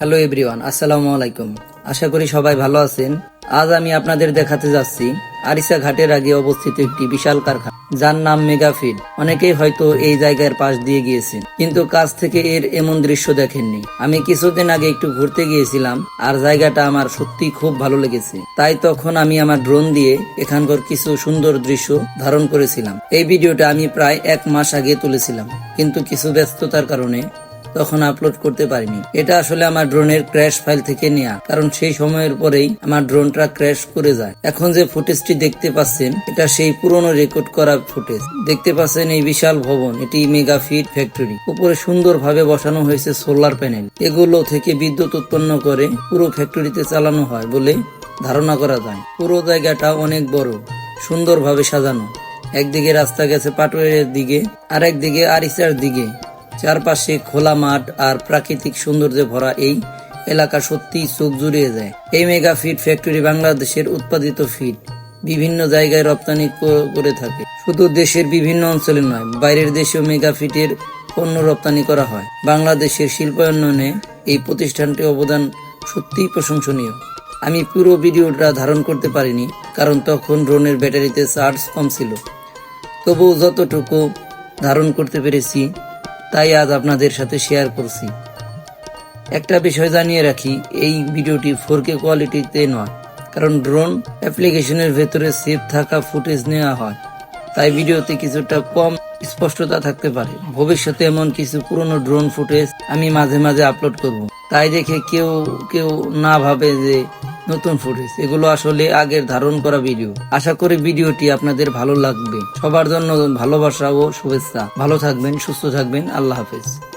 Hello everyone আসসালামু আলাইকুম আশা করি সবাই ভালো আছেন। আজ আমি আপনাদের দেখাতে যাচ্ছি আরিসা ঘাটের আগে অবস্থিত একটি বিশাল কারখানা, যার নাম মেগাফিড অনেকেই হয়তো এই জায়গার পাশ দিয়ে গিয়েছেন, কিন্তু কাছ থেকে এর এমন দৃশ্য দেখেননি। আমি কিছুদিন আগে একটু ঘুরতে গিয়েছিলাম, আর জায়গাটা আমার সত্যি খুব ভালো লেগেছে। তাই তখন আমি আমার ড্রোন দিয়ে এখানকার কিছু সুন্দর দৃশ্য ধারণ করেছিলাম। এই ভিডিওটা আমি প্রায় এক মাস আগে তুলেছিলাম, কিন্তু কিছু ব্যস্ততার কারণে তখন আপলোড করতে পারিনি। এটা আসলে আমার ড্রোনের ক্র্যাশ ফাইল থেকে নেওয়া কারণ সেই সময়ের পরেই আমার ড্রোনটা ক্র্যাশ করে যায়। এখন যে ফুটেজটি দেখতে পাচ্ছেন, এটা সেই পুরনো রেকর্ড করা ফুটেজ দেখতে পাচ্ছেন এই বিশাল ভবন, এটি মেগা ফিট ফ্যাক্টরি উপরে সুন্দরভাবে বসানো হয়েছে সোলার প্যানেল এগুলো থেকে বিদ্যুৎ উৎপন্ন করে পুরো ফ্যাক্টরিতে চালানো হয় বলে ধারণা করা যায়। পুরো জায়গাটা অনেক বড়, সুন্দরভাবে সাজানো। একদিকে রাস্তা গেছে পাটোয়ারের দিকে আর একদিকে আরিসার দিকে। চারপাশে খোলা মাঠ আর প্রাকৃতিক সৌন্দর্যে ভরা এই এলাকা সত্যি চোখ জুড়িয়ে যায় এই মেগা ফিট ফ্যাক্টরি বাংলাদেশের উৎপাদিত ফিড বিভিন্ন জায়গায় রপ্তানি করে থাকে। শুধু দেশের বিভিন্ন অঞ্চলে নয়, বাইরের দেশেও মেগা ফিটের পণ্য রপ্তানি করা হয়। বাংলাদেশের শিল্পায়নে এই প্রতিষ্ঠানটির অবদান সত্যিই প্রশংসনীয়। আমি পুরো ভিডিওটা ধারণ করতে পারিনি, কারণ তখন ড্রোনের ব্যাটারিতে চার্জ কম ছিল। তবুও যতটুকু ধারণ করতে পেরেছি তাই আজ আপনাদের সাথে শেয়ার করছি। একটা বিষয় জানিয়ে রাখি, এই ভিডিওটি ফোর কে কোয়ালিটিতে নয়, কারণ ড্রোন অ্যাপ্লিকেশনের ভেতরে সেভ থাকা ফুটেজ নেওয়া হয়। তাই ভিডিওতে কিছুটা কম স্পষ্টতা থাকতে পারে। ভবিষ্যতে এমন কিছু পুরনো ড্রোন ফুটেজ আমি মাঝে মাঝে আপলোড করব। তাই দেখে কেউ কেউ না ভাবে যে নতুন ফুটেজ এগুলো আসলে আগের ধারণ করা ভিডিও আশা করি ভিডিওটি আপনাদের ভালো লাগবে। সবার জন্য ভালোবাসা ও শুভেচ্ছা। ভালো থাকবেন, সুস্থ থাকবেন। আল্লাহ হাফেজ।